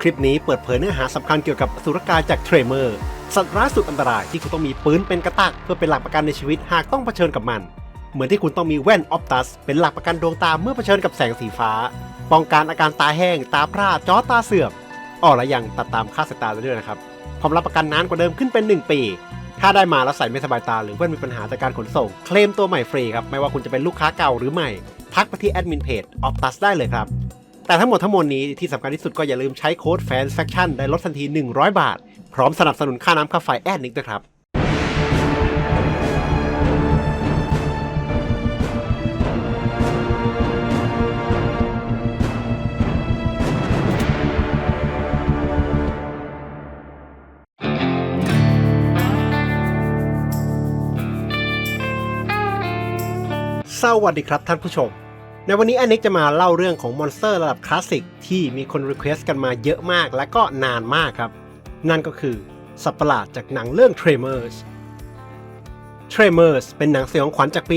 คลิปนี้เปิดเผยเนื้อหาสำคัญเกี่ยวกับสุรกายจากเทรเมอร์ สัตว์ร้ายสุดอันตรายที่คุณต้องมีปืนเป็นกระตักเพื่อเป็นหลักประกันในชีวิตหากต้องเผชิญกับมัน เหมือนที่คุณต้องมีแว่นออฟตัส เป็นหลักประกันดวงตาเมื่อเผชิญกับแสงสีฟ้า ป้องกันอาการตาแห้ง ตาพร่าจอตาเสื่อมอ้อและยังตัดตามค่าสายตาได้ด้วยนะครับพร้อมรับประกันนานกว่าเดิมขึ้นเป็น 1 ปี ถ้าได้มาแล้วใส่ไม่สบายตาหรือแว่นมีปัญหาจากการขนส่ง เคลมตัวใหม่ฟรีครับไม่ว่าคุณจะเป็นลูกค้าเก่าหรือใหม่ ทักไปที่แอดมินเพจออฟตัสได้เลยครับ แต่ทั้งหมดทั้งมวลนี้ที่สำคัญที่สุดก็อย่าลืมใช้โค้ดแฟน a c t i o n ได้ลดทันที 100 บาท พร้อมสนับสนุนค่าน้ำค่าไฟแอดนิกด้วยครับสวัสดีครับท่านผู้ชม ในวันนี้อนนิกจะมาเล่าเรื่องของมอนสเตอร์ระดับคลาสสิกที่มีคนรีเควสต์กันมาเยอะมากและก็นานมากครับ นั่นก็คือสัตว์ประหลาดจากหนังเรื่อง Tremors Tremors เป็นหนังสยองขวัญจากปี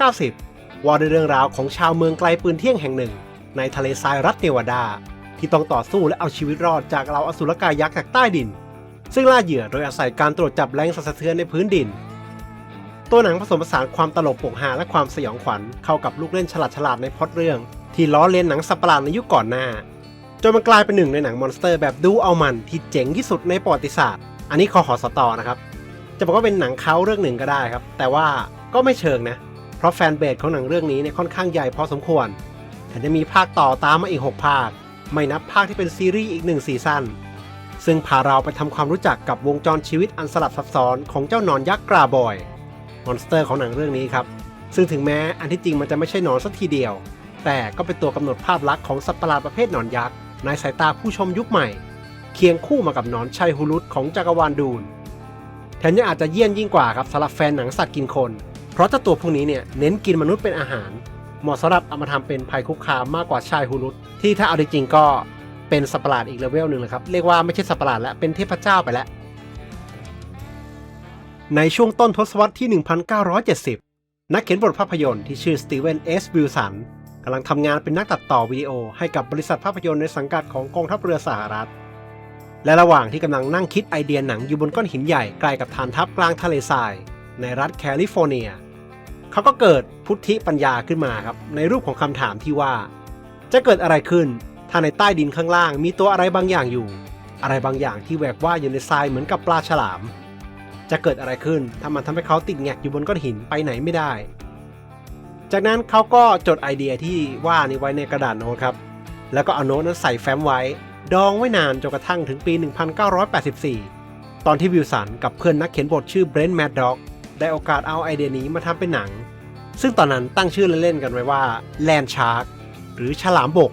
1990 ว่าด้วยเรื่องราวของชาวเมืองไกลปืนเที่ยงแห่งหนึ่ง ในทะเลทรายรัฐเนวาดา ที่ต้องต่อสู้และเอาชีวิตรอดจากเหล่าอสุรกายยักษ์จากใต้ดิน ซึ่งล่าเหยื่อโดยอาศัยการตรวจจับแรงสั่นสะเทือนในพื้นดิน ตัวหนังผสมผสานความตลกปกฮาและความสยองขวัญเข้ากับลูกเล่นฉลาดฉลาดๆในพล็อตเรื่อง ที่ล้อเลียนหนังสัประหลาดในยุคก่อนหน้า จนมันกลายเป็นหนึ่งในหนังมอนสเตอร์แบบดูเอามันที่เจ๋งที่สุดในประวัติศาสตร์ อันนี้คอหอสตอนะครับ จะบอกว่าเป็นหนังเขาเรื่องหนึ่งก็ได้ครับ แต่ว่าก็ไม่เชิงนะ เพราะแฟนเบสของหนังเรื่องนี้เนี่ยค่อนข้างใหญ่พอสมควรแถมจะมีภาคต่อตามมาอีก 6 ภาค ไม่นับภาคที่เป็นซีรีส์อีกหนึ่งซีซั่นซึ่งพาเราไปทำความรู้จักกับวงจรชีวิตอันสลับซับซ้อนของเจ้าหนอนยักษ์กราบอย มอนสเตอร์ของหนังเรื่องนี้ครับ ซึ่งถึงแม้อันที่จริงมันจะไม่ใช่หนอนสักทีเดียว แต่ก็เป็นตัวกำหนดภาพลักษณ์ของสัตว์ประหลาดประเภทหนอนยักษ์ในสายตาผู้ชมยุคใหม่ เคียงคู่มากับหนอนชัยฮุรุตของจักรวาลดูนแถมยังอาจจะเยี่ยนยิ่งกว่าครับสำหรับแฟนหนังสัตว์กินคน เพราะเจ้าตัวพวกนี้เนี่ยเน้นกินมนุษย์เป็นอาหาร เหมาะสำหรับเอามาทำเป็นภัยคุกคามมากกว่าชายฮุรุตที่ถ้าเอาจริงๆก็เป็นสัตว์ประหลาดอีกเลเวลหนึ่งเลยครับเรียกว่าไม่ใช่สัตว์ประหลาดแล้วเป็นเทพเจ้าไปแล้ว ในช่วงต้นทศวรรษที่ 1970 นักเขียนบทภาพยนตร์ที่ชื่อสตีเวนเอสวิลสันกำลังทำงานเป็นนักตัดต่อวิดีโอให้กับบริษัทภาพยนตร์ในสังกัดของกองทัพเรือสหรัฐ และระหว่างที่กำลังนั่งคิดไอเดียหนังอยู่บนก้อนหินใหญ่ใกล้กับฐานทัพกลางทะเลทราย ในรัฐแคลิฟอร์เนีย เขาก็เกิดพุทธิปัญญาขึ้นมาครับในรูปของคำถามที่ว่า จะเกิดอะไรขึ้น ถ้าในใต้ดินข้างล่างมีตัวอะไรบางอย่างอยู่ อะไรบางอย่างที่แหวกว่าอยู่ในทรายเหมือนกับปลาฉลาม จะเกิดอะไรขึ้นถ้ามันทำให้เขาติดแงกอยู่บนก้อนหินไปไหนไม่ได้ จากนั้นเขาก็จดไอเดียที่ว่านี้ไว้ในกระดาษโน้ตครับ แล้วก็เอาโน้ตนั้นใส่แฟ้มไว้ ดองไว้นานจนกระทั่งถึงปี 1984 ตอนที่วิลสันกับเพื่อนนักเขียนบทชื่อเบรนท์แมดด็อกได้โอกาสเอาไอเดียนี้มาทำเป็นหนัง ซึ่งตอนนั้นตั้งชื่อเล่นๆกันไว้ว่าแลนชาร์กหรือฉลามบก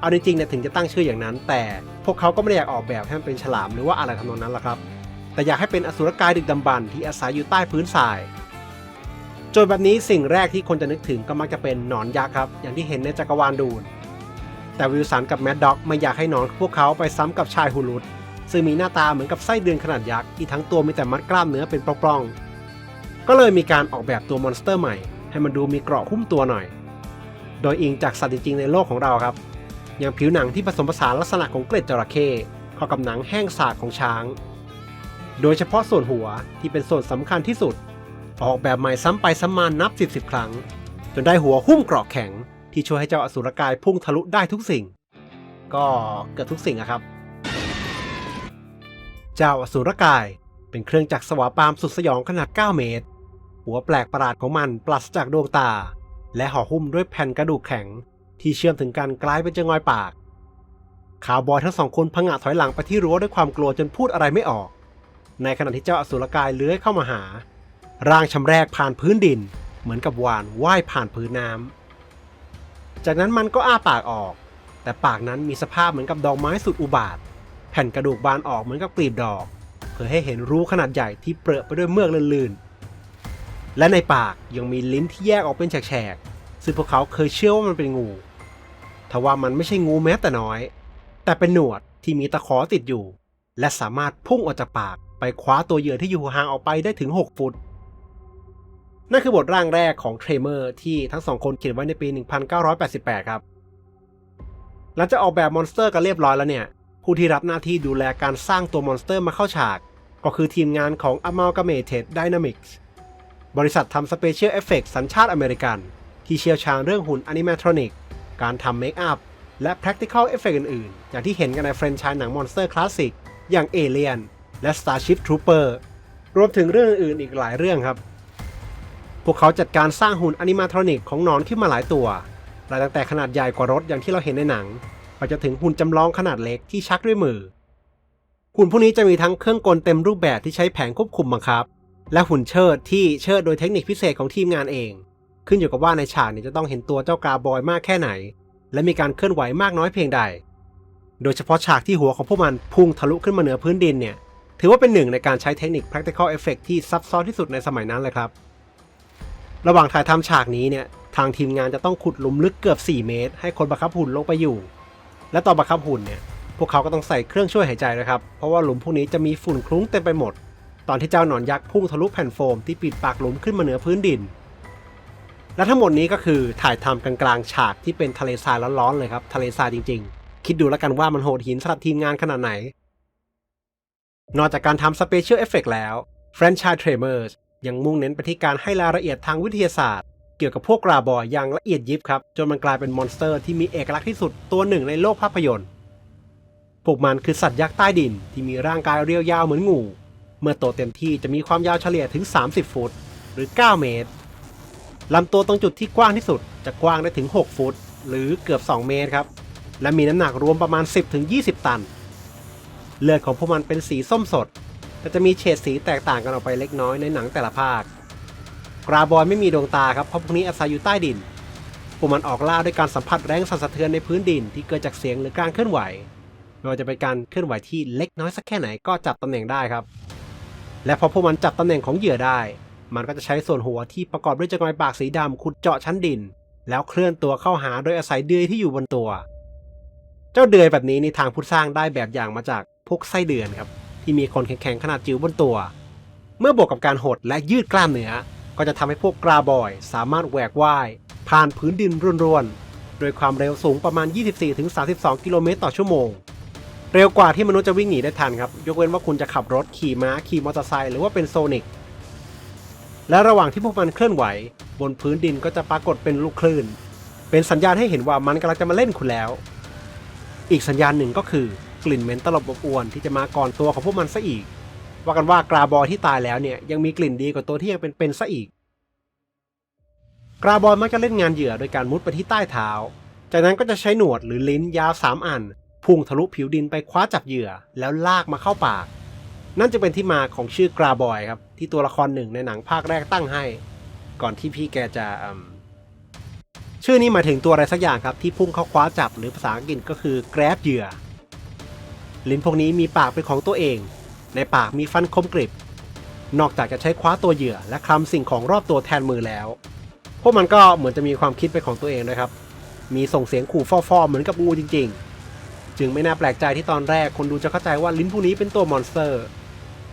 เอาจริงๆเนี่ยถึงจะตั้งชื่ออย่างนั้น แต่พวกเขาก็ไม่ได้อยากออกแบบให้มันเป็นฉลามหรือว่าอะไรทำนองนั้นหรอกครับ แต่อยากให้เป็นอสุรกายดึกดำบรรพ์ที่อาศัยอยู่ใต้พื้นทรายจทย์แบบนี้สิ่งแรกที่คนจะนึกถึงก็มักจะเป็นหนอนยักษ์ครับ อย่างที่เห็นในจักรวาลดูน แต่วิลสันกับแมดด็อกไม่อยากให้หนอนพวกเขาไปซ้ำกับชายฮูรุตซึ่งมีหน้าตาเหมือนกับไส้เดือนขนาดยักษ์ที่ทั้งตัวมีแต่มัดกล้ามเนื้อเป็นปล้องๆ ก็เลยมีการออกแบบตัวมอนสเตอร์ใหม่ ให้มันดูมีเกราะหุ้มตัวหน่อย โดยอิงจากสัตว์จริงๆในโลกของเราครับ อย่างผิวหนังที่ผสมผสานลักษณะของเกล็ดจระเข้เข้ากับหนังแห้งสากของช้าง โดยเฉพาะส่วนหัวที่เป็นส่วนสำคัญที่สุด ออกแบบใหม่ซ้ำไปซ้ำมานับ 10 10ครั้ง จนได้หัวหุ้มเกราะแข็ง ที่ช่วยให้เจ้าอสุรกายพุ่งทะลุได้ทุกสิ่ง ก็เกือบทุกสิ่งอะครับ เจ้าอสุรกายเป็นเครื่องจักรสวาปามสุดสยองขนาด 9 เมตร หัวแปลกประหลาดของมันปราศจากดวงตา และห่อหุ้มด้วยแผ่นกระดูกแข็ง ที่เชื่อมถึงกันกลายเป็นจงอยปากคาวบอยทั้งสองคนพังงะถอยหลังไปที่รั้วด้วยความกลัวจนพูดอะไรไม่ออก ในขณะที่เจ้าอสุรกายเลื้อยเข้ามาหา ร่างชำแรกผ่านพื้นดิน เหมือนกับวานว่ายผ่านพื้นน้ำจากนั้นมันก็อ้าปากออก แต่ปากนั้นมีสภาพเหมือนกับดอกไม้สุดอุบาท แผ่นกระดูกบานออกเหมือนกับกลีบดอกเพื่อให้เห็นรูขนาดใหญ่ที่เปรอะไปด้วยเมือกลื่นๆ และในปากยังมีลิ้นที่แยกออกเป็นแฉกๆ ซึ่งพวกเขาเคยเชื่อว่ามันเป็นงูทว่ามันไม่ใช่งูแม้แต่น้อย แต่เป็นหนวดที่มีตะขอติดอยู่ และสามารถพุ่งออกจากปาก ไปคว้าตัวเหยื่อที่อยู่ห่างออกไปได้ถึง 6 ฟุต นั่นคือบทร่างแรกของเทรเมอร์ที่ทั้งสองคนเขียนไว้ในปี 1988 ครับ หลังจากออกแบบมอนสเตอร์กันเรียบร้อยแล้วเนี่ย ผู้ที่รับหน้าที่ดูแลการสร้างตัวมอนสเตอร์มาเข้าฉาก ก็คือทีมงานของ Amalgamated Dynamics บริษัททำสเปเชียลเอฟเฟกสัญชาติอเมริกัน ที่เชี่ยวชาญเรื่องหุ่นอนิเมทรอนิกการทำเมคอัพและ practical effect อื่นๆ อย่างที่เห็นกันในแฟรนไชส์หนังมอนสเตอร์คลาสสิกอย่าง Alien และ Starship Trooper รวมถึงเรื่องอื่นอีกหลายเรื่องครับ พวกเขาจัดการสร้างหุ่นอนิเมทรอนิกของนอนขึ้นมาหลายตัวรายตั้งแต่ขนาดใหญ่กว่ารถอย่างที่เราเห็นในหนังไปจนถึงหุ่นจำลองขนาดเล็กที่ชักด้วยมือ หุ่นพวกนี้จะมีทั้งเครื่องกลเต็มรูปแบบที่ใช้แผงควบคุมบังคับ และหุ่นเชิดที่เชิดโดยเทคนิคพิเศษของทีมงานเอง ขึ้นอยู่กับว่าในฉากนี้จะต้องเห็นตัวเจ้ากาบอยมากแค่ไหน และมีการเคลื่อนไหวมากน้อยเพียงใด โดยเฉพาะฉากที่หัวของพวกมันพุ่งทะลุขึ้นมาเหนือพื้นดินเนี่ย ถือว่าเป็นหนึ่งในการใช้เทคนิค practical effect ที่ซับซ้อนที่สุดในสมัยนั้นเลยครับ ระหว่างถ่ายทำฉากนี้เนี่ยทางทีมงานจะต้องขุดหลุมลึกเกือบ 4 เมตร ให้คนบังคับหุ่นลงไปอยู่ และตอนบังคับหุ่นเนี่ยพวกเขาก็ต้องใส่เครื่องช่วยหายใจนะครับ เพราะว่าหลุมพวกนี้จะมีฝุ่นคลุ้งเต็มไปหมด ตอนที่เจ้าหนอนยักษ์พุ่งทะลุแผ่นโฟมที่ปิดปากหลุมขึ้นมาเหนือพื้นดิน และทั้งหมดนี้ก็คือถ่ายทำกลางๆฉากที่เป็นทะเลทรายร้อนๆเลยครับทะเลทรายจริง ๆ คิดดูแล้วกันว่ามันโหดหินสำหรับทีมงานขนาดไหน นอกจากการทำสเปเชียลเอฟเฟกแล้วแฟรนไชส์เทรเมอร์สยังมุ่งเน้นไปที่การให้รายละเอียดทางวิทยาศาสตร์ เกี่ยวกับพวกกราบอยอย่างละเอียดยิบครับ จนมันกลายเป็นมอนสเตอร์ที่มีเอกลักษณ์ที่สุดตัวหนึ่งในโลกภาพยนตร์พวกมันคือสัตว์ยักษ์ใต้ดินที่มีร่างกายเรียวยาวเหมือนงู เมื่อโตเต็มที่จะมีความยาวเฉลี่ยถึง 30 ฟุต หรือ 9 เมตรลำตัวตรงจุดที่กว้างที่สุดจะกว้างได้ถึง 6 ฟุต หรือเกือบ 2 เมตรครับ และมีน้ำหนักรวมประมาณ 10-20 ตัน เลือดของพวกมันเป็นสีส้มสด แต่จะมีเฉดสีแตกต่างกันออกไปเล็กน้อยในหนังแต่ละภาค กราบอยไม่มีดวงตาครับเพราะพวกนี้อาศัยอยู่ใต้ดินพวกมันออกล่าด้วยการสัมผัสแรงสั่นสะเทือนในพื้นดินที่เกิดจากเสียงหรือการเคลื่อนไหวไม่ว่าจะเป็นการเคลื่อนไหวที่เล็กน้อยสักแค่ไหนก็จับตำแหน่งได้ครับ และพอพวกมันจับตำแหน่งของเหยื่อได้ มันก็จะใช้ส่วนหัวที่ประกอบด้วยจงอยปากสีดำขุดเจาะชั้นดิน แล้วเคลื่อนตัวเข้าหาโดยอาศัยเดือยที่อยู่บนตัว เจ้าเดือยแบบนี้ในทางผู้สร้างได้แบบอย่างมาจาก พวกไส้เดือนครับที่มีคนแข็งๆขนาดจิ๋วบนตัว เมื่อบวกกับการหดและยืดกล้ามเนื้อ ก็จะทำให้พวกกราบอยสามารถแหวกว่าย ผ่านพื้นดินร่วนๆโดยความเร็วสูงประมาณ 24-32 กิโลเมตรต่อชั่วโมง เร็วกว่าที่มนุษย์จะวิ่งหนีได้ทันครับ ยกเว้นว่าคุณจะขับรถขี่ม้าขี่มอเตอร์ไซค์หรือว่าเป็นโซนิกและระหว่างที่พวกมันเคลื่อนไหว บนพื้นดินก็จะปรากฏเป็นลูกคลื่น เป็นสัญญาณให้เห็นว่ามันกำลังจะมาเล่นคุณแล้ว อีกสัญญาณหนึ่งก็คือ กลิ่นเหม็นตลบอบอวนที่จะมาก่อนตัวของพวกมันซะอีก ว่ากันว่ากราบอยที่ตายแล้วเนี่ยยังมีกลิ่นดีกว่าตัวที่ยังเป็นเป็นซะอีก กราบอยมักจะเล่นงานเหยื่อโดยการมุดไปที่ใต้เท้า จากนั้นก็จะใช้หนวดหรือลิ้นยาวสามอัน พุ่งทะลุผิวดินไปคว้าจับเหยื่อ แล้วลากมาเข้าปาก นั่นจะเป็นที่มาของชื่อกราบอยครับที่ตัวละครหนึ่งในหนังภาคแรกตั้งให้ ก่อนที่พี่แกจะอืมชื่อนี้หมายถึงตัวอะไรสักอย่างครับที่พุ่งเข้าคว้าจับหรือภาษาอังกฤษก็คือ grab เหยื่อ ลิ้นพวกนี้มีปากเป็นของตัวเอง ในปากมีฟันคมกริบ นอกจากจะใช้คว้าตัวเหยื่อ และคลำสิ่งของรอบตัวแทนมือแล้ว พวกมันก็เหมือนจะมีความคิดเป็นของตัวเองนะครับ มีส่งเสียงขู่ฟอๆเหมือนกับงูจริง ๆ จึงไม่น่าแปลกใจที่ตอนแรกคนดูจะเข้าใจว่าลิ้นพวกนี้เป็นตัวมอนสเตอร์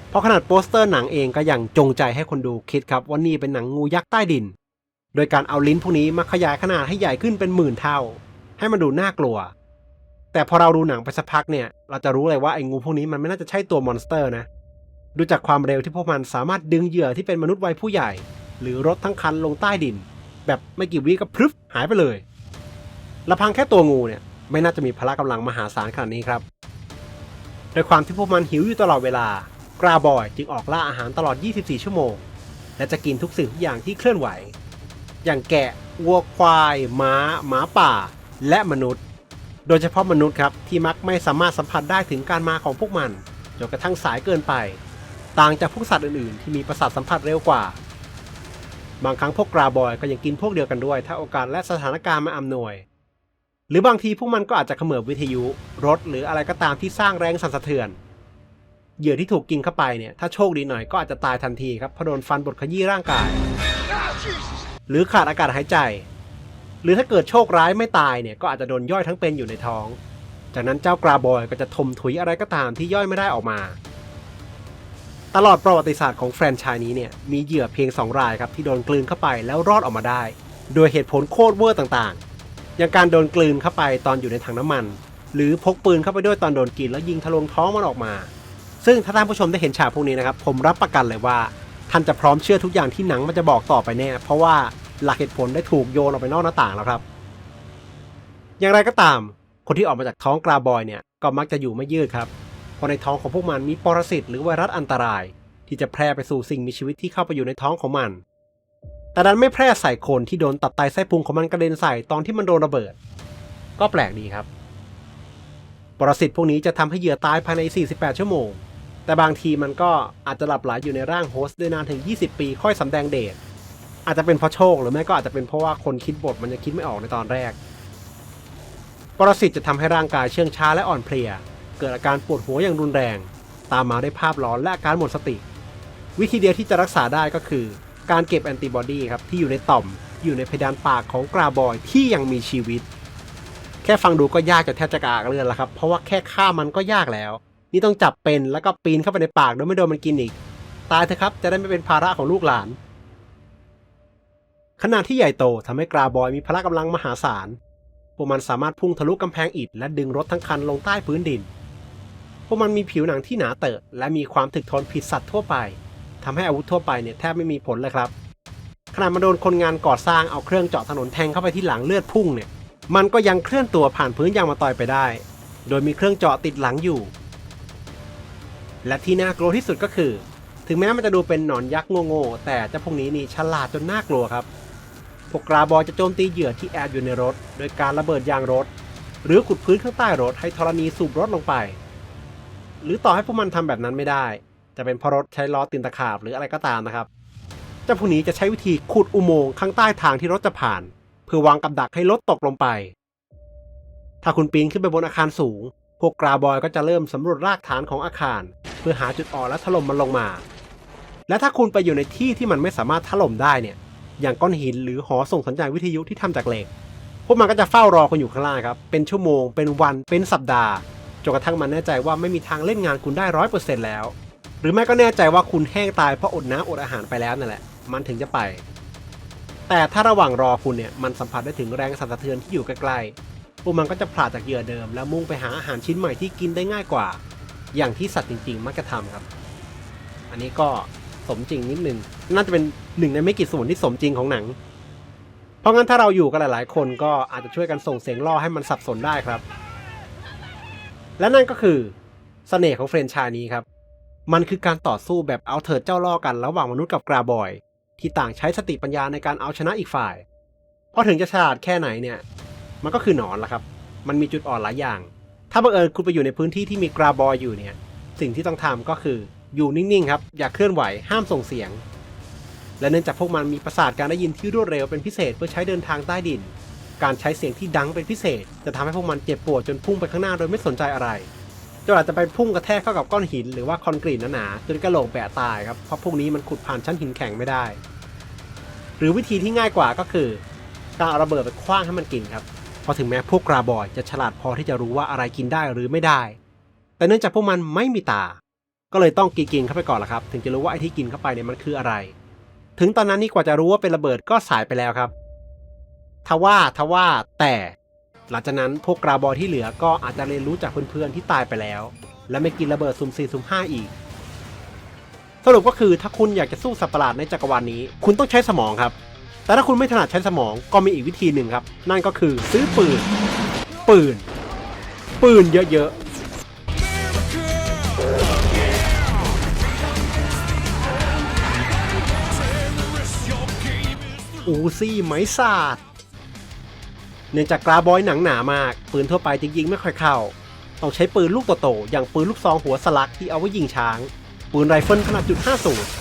เพราะขนาดโปสเตอร์หนังเองก็ยังจงใจให้คนดูคิดครับว่านี่เป็นหนังงูยักษ์ใต้ดิน โดยการเอาลิ้นพวกนี้มาขยายขนาดให้ใหญ่ขึ้นเป็นหมื่นเท่า ให้มันดูน่ากลัว แต่พอเราดูหนังไปสักพักเนี่ย เราจะรู้เลยว่าไอ้งูพวกนี้มันไม่น่าจะใช่ตัวมอนสเตอร์นะ ดูจากความเร็วที่พวกมันสามารถดึงเหยื่อที่เป็นมนุษย์วัยผู้ใหญ่ หรือรถทั้งคันลงใต้ดิน แบบไม่กี่วิก็พรึบหายไปเลยลำพังแค่ตัวงูเนี่ยไม่น่าจะมีพละกำลังมหาศาลขนาดนี้ครับ โดยความที่พวกมันหิวอยู่ตลอดเวลากราบอยจึงออกล่าอาหารตลอด 24 ชั่วโมง และจะกินทุกสิ่งทุกอย่างที่เคลื่อนไหว อย่างแกะวัวควาย ม้า หมาป่า และมนุษย์ โดยเฉพาะมนุษย์ครับที่มักไม่สามารถสัมผัสได้ถึงการมาของพวกมันจนกระทั่งสายเกินไป ต่างจากพวกสัตว์อื่นๆ ที่มีประสาทสัมผัสเร็วกว่า บางครั้งพวกกราบอยก็ยังกินพวกเดียวกันด้วย ถ้าโอกาสและสถานการณ์มาอำนวย หรือบางทีพวกมันก็อาจจะเขมือบวิทยุ รถ หรืออะไรก็ตามที่สร้างแรงสั่นสะเทือน เหยื่อที่ถูกกินเข้าไปเนี่ยถ้าโชคดีหน่อยก็อาจจะตายทันทีครับเพราะโดนฟันบดขยี้ร่างกาย หรือขาดอากาศหายใจ รือถ้าเกิดโชคร้ายไม่ตายเนี่ยก็อาจจะโดนย่อยทั้งเป็นอยู่ในท้อง จากนั้นเจ้ากราบอยก็จะทมถุยอะไรก็ตามที่ย่อยไม่ได้ออกมา ตลอดประวัติศาสตร์ของแฟรนไชส์นี้เนี่ยมีเหยื่อเพียง 2 รายครับที่โดนกลืนเข้าไปแล้วรอดออกมาได้ โดยเหตุผลโคตรเวอร์ต่างๆ อย่างการโดนกลืนเข้าไปตอนอยู่ในถังน้ำมัน หรือพกปืนเข้าไปด้วยตอนโดนกินแล้วยิงทะลวงท้องมันออกมา ซึ่งถ้าท่านผู้ชมได้เห็นฉากพวกนี้นะครับผมรับประกันเลยว่าท่านจะพร้อมเชื่อทุกอย่างที่หนังมันจะบอกต่อไปแน่เพราะว่า หลักเหตุผลได้ถูกโยนออกไปนอกหน้าต่างแล้วครับ อย่างไรก็ตาม คนที่ออกมาจากท้องกราบอยเนี่ยก็มักจะอยู่ไม่ยืดครับ เพราะในท้องของพวกมันมีปรสิตหรือไวรัสอันตราย ที่จะแพร่ไปสู่สิ่งมีชีวิตที่เข้าไปอยู่ในท้องของมัน แต่ดันไม่แพร่ใส่คนที่โดนตับไตไส้พุงของมันกระเด็นใส่ตอนที่มันโดนระเบิด ก็แปลกดีครับ ปรสิตพวกนี้จะทำให้เหยื่อตายภายใน 48 ชั่วโมง แต่บางทีมันก็อาจจะหลับไหลอยู่ในร่างโฮสต์ได้นานถึง 20 ปีค่อยสำแดงเดช อาจจะเป็นเพราะโชคหรือไม่ก็อาจจะเป็นเพราะว่าคนคิดบทมันยังคิดไม่ออกในตอนแรก ปรสิตจะทำให้ร่างกายเชื่องช้าและอ่อนเพลีย เกิดอาการปวดหัวอย่างรุนแรง ตามมาด้วยภาพหลอนและอาการหมดสติ วิธีเดียวที่จะรักษาได้ก็คือ การเก็บแอนติบอดีครับที่อยู่ในต่อม อยู่ในเพดานปากของกราบอยที่ยังมีชีวิต แค่ฟังดูก็ยากจนแทบจะกระอักเลือนแล้วครับเพราะว่าแค่ฆ่ามันก็ยากแล้ว นี่ต้องจับเป็นแล้วก็ปีนเข้าไปในปากโดยไม่โดนมันกินอีก ตายเถอะครับจะได้ไม่เป็นภาระของลูกหลาน ขนาดที่ใหญ่โตทำให้กราบอยมีพละกำลังมหาศาล พวกมันสามารถพุ่งทะลุกำแพงอิฐและดึงรถทั้งคันลงใต้พื้นดิน พวกมันมีผิวหนังที่หนาเตอะและมีความถึกทนผิดสัตว์ทั่วไปทำให้อาวุธทั่วไปเนี่ยแทบไม่มีผลเลยครับ ขนาดมาโดนคนงานก่อสร้างเอาเครื่องเจาะถนนแทงเข้าไปที่หลังเลือดพุ่งเนี่ย มันก็ยังเคลื่อนตัวผ่านพื้นยางมาต่อยไปได้ โดยมีเครื่องเจาะติดหลังอยู่ และที่น่ากลัวที่สุดก็คือ ถึงแม้มันจะดูเป็นหนอนยักษ์โง่ๆแต่เจ้าพวกนี้นี่ฉลาดจนน่ากลัวครับ วกกราบอยจะโจมตีเหยื่อที่แอบอยู่ในรถ โดยการระเบิดยางรถ หรือขุดพื้นข้างใต้รถให้ธรณีสูบรถลงไป หรือต่อให้พวกมันทำแบบนั้นไม่ได้ จะเป็นเพราะรถใช้ล้อตีนตะขาบหรืออะไรก็ตามนะครับเจ้าพวกนี้จะใช้วิธีขุดอุโมงค์ข้างใต้ทางที่รถจะผ่าน เพื่อวางกับดักให้รถตกลงไป ถ้าคุณปีนขึ้นไปบนอาคารสูง พวกกราบอยก็จะเริ่มสำรวจรากฐานของอาคาร เพื่อหาจุดอ่อนและถล่มมันลงมา และถ้าคุณไปอยู่ในที่ที่มันไม่สามารถถล่มได้เนี่ย อย่างก้อนหินหรือหอส่งสัญญาณวิทยุที่ทำจากเหล็ก พวกมันก็จะเฝ้ารอคุณอยู่ข้างล่างครับ เป็นชั่วโมง เป็นวัน เป็นสัปดาห์ จนกระทั่งมันแน่ใจว่าไม่มีทางเล่นงานคุณได้ร้อยเปอร์เซ็นต์แล้ว หรือไม่ก็แน่ใจว่าคุณแห้งตายเพราะอดน้ำอดอาหารไปแล้วนั่นแหละ มันถึงจะไป แต่ถ้าระหว่างรอคุณเนี่ย มันสัมผัสได้ถึงแรงสั่นสะเทือนที่อยู่ใกล้ๆ พวกมันก็จะผลาดจากเหยื่อเดิม แล้วมุ่งไปหาอาหารชิ้นใหม่ที่กินได้ง่ายกว่า อย่างที่สัตว์จริง ๆ มักจะทำครับ อันนี้ก็สมจริงนิดนึง น่าจะเป็น หนึ่งในไม่กี่ส่วนที่สมจริงของหนัง เพราะงั้นถ้าเราอยู่กันหลาย ๆ คนก็อาจจะช่วยกันส่งเสียงล่อให้มันสับสนได้ครับ และนั่นก็คือเสน่ห์ของเฟรนชายนี้ครับ มันคือการต่อสู้แบบเอาเถิดเจ้าล่อกันระหว่างมนุษย์กับกราบอย ที่ต่างใช้สติปัญญาในการเอาชนะอีกฝ่ายเพราะถึงจะฉลาดแค่ไหนเนี่ย มันก็คือหนอนละครับ มันมีจุดอ่อนหลายอย่าง ถ้าบังเอิญคุณไปอยู่ในพื้นที่ที่มีกราบอยอยู่เนี่ย สิ่งที่ต้องทำก็คืออยู่นิ่ง ๆ ครับ อย่าเคลื่อนไหว ห้ามส่งเสียง และเนื่องจากพวกมันมีประสาทการได้ยินที่รวดเร็วเป็นพิเศษเพื่อใช้เดินทางใต้ดิน การใช้เสียงที่ดังเป็นพิเศษ จะทำให้พวกมันเจ็บปวดจนพุ่งไปข้างหน้าโดยไม่สนใจอะไรจนอาจจะไปพุ่งกระแทกเข้ากับก้อนหินหรือว่าคอนกรีตหนาๆจนกระโหลกแบะตายครับเพราะพวกนี้มันขุดผ่านชั้นหินแข็งไม่ได้ หรือวิธีที่ง่ายกว่าก็คือการเอาระเบิดไปคว้างให้มันกินครับเพราะถึงแม้พวกกราบอยจะฉลาดพอที่จะรู้ว่าอะไรกินได้หรือไม่ได้ แต่เนื่องจากพวกมันไม่มีตา ก็เลยต้องกินๆเข้าไปก่อนละครับ ถึงจะรู้ว่าไอ้ที่กินเข้าไปเนี่ยมันคืออะไร ถึงตอนนั้นนี่กว่าจะรู้ว่าเป็นระเบิดก็สายไปแล้วครับ ทว่าทว่าแต่หลังจากนั้นพวกกราบอที่เหลือก็อาจจะเรียนรู้จากเพื่อนๆที่ตายไปแล้ว และไม่กินระเบิดสุ่มสี่สุ่มห้าอีก สรุปก็คือถ้าคุณอยากจะสู้สัตว์ประหลาดในจักรวาลนี้ คุณต้องใช้สมองครับ แต่ถ้าคุณไม่ถนัดใช้สมองก็มีอีกวิธีหนึ่งครับ นั่นก็คือซื้อปืน ปืน ปืนเยอะๆ อูซี่ไม้สาดเนื่องจากกราบอยหนังหนามาก ปืนทั่วไปจริงๆไม่ค่อยเข้า ต้องใช้ปืนลูกโตๆอย่างปืนลูกซองหัวสลักที่เอาไว้ยิงช้าง ปืนไรเฟิลขนาดจุด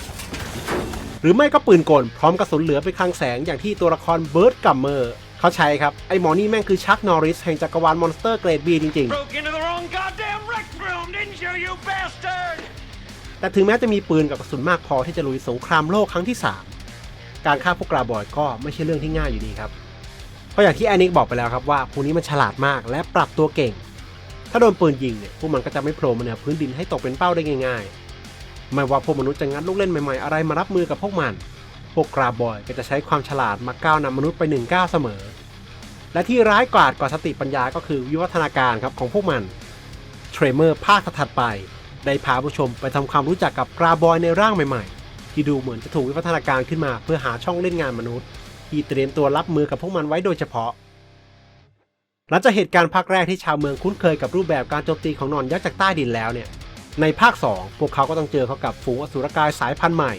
50หรือไม่ก็ปืนกลพร้อมกระสุนเหลือไปคลังแสงอย่างที่ตัวละครเบิร์ดกัมเมอร์เขาใช้ครับ ไอ้หมอนี่แม่งคือชักนอริสแห่งจักรวาลมอนสเตอร์เกรดบีจริง Broke into the wrong goddamn rec room, didn't you, you bastard? ๆแต่ถึงแม้จะมีปืนกับกระสุนมากพอที่จะลุยสงครามโลกครั้งที่ 3 การฆ่าพวกกราบอยก็ไม่ใช่เรื่องที่ง่ายอยู่ดีครับ เพราะอย่างที่แอนิกบอกไปแล้วครับว่าพวกนี้มันฉลาดมากและปรับตัวเก่ง ถ้าโดนปืนยิงเนี่ยพวกมันก็จะไม่โผล่มาเหนือพื้นดินให้ตกเป็นเป้าได้ง่าย ๆ ไม่ว่าพวกมนุษย์จะงัดลูกเล่นใหม่ๆอะไรมารับมือกับพวกมัน พวกกราบอยก็จะใช้ความฉลาดมาก้าวนำมนุษย์ไปหนึ่งก้าวเสมอ และที่ร้ายกาจกว่าสติปัญญาก็คือวิวัฒนาการครับของพวกมันเทรเมอร์ภาคถัดไป ได้พาผู้ชมไปทำความรู้จักกับกราบอยในร่างใหม่ๆ ที่ดูเหมือนจะถูกวิวัฒนาการขึ้นมา เพื่อหาช่องเล่นงานมนุษย์ ที่เตรียมตัวรับมือกับพวกมันไว้โดยเฉพาะ หลังจากเหตุการณ์ภาคแรกที่ชาวเมืองคุ้นเคยกับรูปแบบการโจมตีของหนอนยักษ์จากใต้ดินแล้วเนี่ยในภาค 2 พวกเขาก็ต้องเจอเข้ากับฝูงอสุรกายสายพันธุ์ใหม่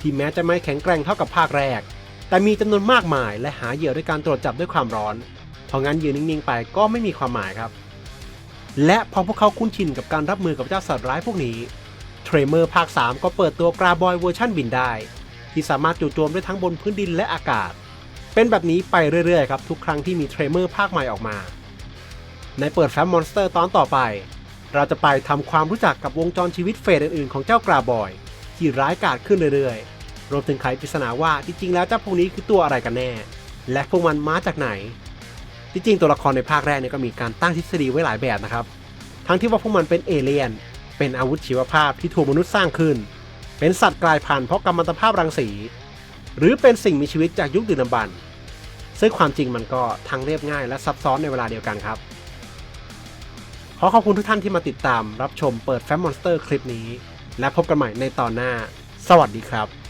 ที่แม้จะไม่แข็งแกร่งเท่ากับภาคแรก แต่มีจำนวนมากมายและหาเหยื่อด้วยการตรวจจับด้วยความร้อน เพราะงั้นยืนนิ่งๆไปก็ไม่มีความหมายครับ และพอพวกเขาคุ้นชินกับการรับมือกับเจ้าสัตว์ร้ายพวกนี้ เทรเมอร์ภาค 3 ก็เปิดตัวกราบอยเวอร์ชั่นบินได้ ที่สามารถจู่โจมได้ทั้งบนพื้นดินและอากาศ เป็นแบบนี้ไปเรื่อยๆครับทุกครั้งที่มีเทรเมอร์ภาคใหม่ออกมา ในเปิดแฟ้มมอนสเตอร์ตอนต่อไป เราจะไปทำความรู้จักกับวงจรชีวิตเฟสอื่นๆของเจ้ากราบอย ที่ร้ายกาจขึ้นเรื่อยๆ รวมถึงไขปริศนาว่าจริงๆแล้วเจ้าพวกนี้คือตัวอะไรกันแน่ และพวกมันมาจากไหนที่จริงตัวละครในภาคแรกเนี่ยก็มีการตั้งทฤษฎีไว้หลายแบบนะครับ ทั้งที่ว่าพวกมันเป็นเอเลี่ยน เป็นอาวุธชีวภาพที่ถูกมนุษย์สร้างขึ้น เป็นสัตว์กลายพันธุ์เพราะกรรมันตภาพรังสี หรือเป็นสิ่งมีชีวิตจากยุคดึกดำบรรพ์ซึ่งความจริงมันก็ทั้งเรียบง่ายและซับซ้อนในเวลาเดียวกันครับ ขอขอบคุณทุกท่านที่มาติดตามรับชมเปิดแฟ้มมอนสเตอร์คลิปนี้ และพบกันใหม่ในตอนหน้า สวัสดีครับ